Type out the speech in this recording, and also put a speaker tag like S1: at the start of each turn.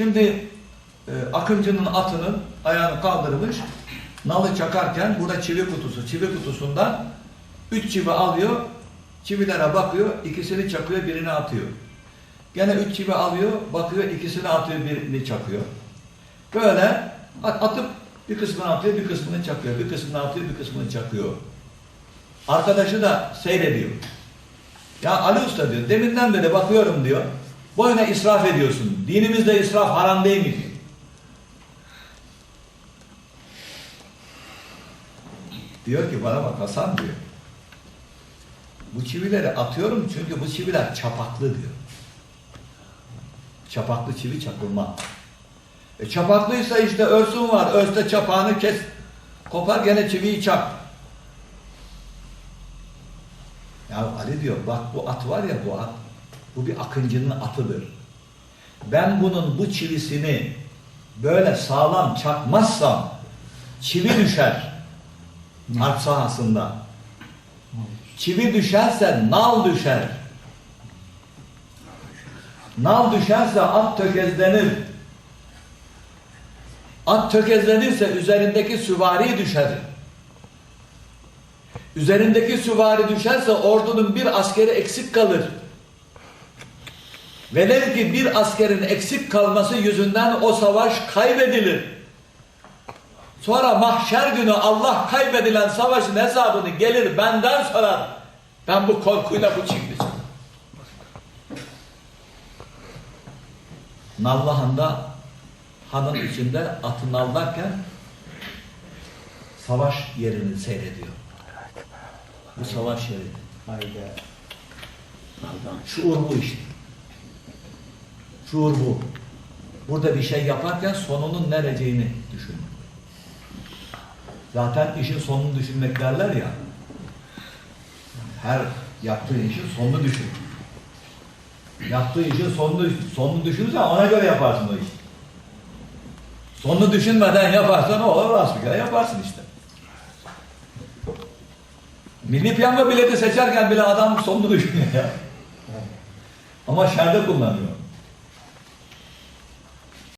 S1: Şimdi e, Akıncı'nın atının ayağını kaldırmış, nalı çakarken burada çivi kutusu, çivi kutusundan üç çivi alıyor, çivilere bakıyor, ikisini çakıyor, birini atıyor. Gene üç çivi alıyor, bakıyor, ikisini atıyor, birini çakıyor. Böyle at- atıp bir kısmını atıyor, bir kısmını çakıyor, bir kısmını atıyor, bir kısmını çakıyor. Arkadaşı da seyrediyor. Ya Ali Usta diyor, deminden beri bakıyorum diyor, boyuna israf ediyorsun. Dinimizde israf haram değil mi diyor. Ki bana bak Hasan diyor. Bu çivileri atıyorum çünkü bu çiviler çapaklı diyor. Çapaklı çivi çakılmaz. E çapaklıysa işte örsün var. Örste çapağını kes. Kopar gene çiviyi çak. Ya Ali diyor bak bu at var ya bu at. Bu bir akıncının atıdır. Ben bunun bu çivisini böyle sağlam çakmazsam çivi düşer. Harp sahasında. Çivi düşerse nal düşer. Nal düşerse at tökezlenir. At tökezlenirse üzerindeki süvari düşer. Üzerindeki süvari düşerse ordunun bir askeri eksik kalır. Velev ki bir askerin eksik kalması yüzünden o savaş kaybedilir. Sonra mahşer günü Allah kaybedilen savaşın hesabını gelir benden sorar. Ben bu korkuyla bu çiftli Nallıhan'da hanın içinde atı nallarken savaş yerini seyrediyor. Bu savaş yeri.
S2: Hayda.
S1: Şuur bu işte. Şuur bu. Burada bir şey yaparken sonunun nereceğini düşün. Zaten işin sonunu düşünmek derler ya. Her yaptığın işin sonunu düşün. Yaptığı işin sonunu, sonunu düşünürsen ona göre yaparsın o işi. Sonunu düşünmeden yaparsan o olur rastgele yaparsın işte. Milli piyango bileti seçerken bile adam sonunu düşünüyor ya. Ama şerde kullanıyor.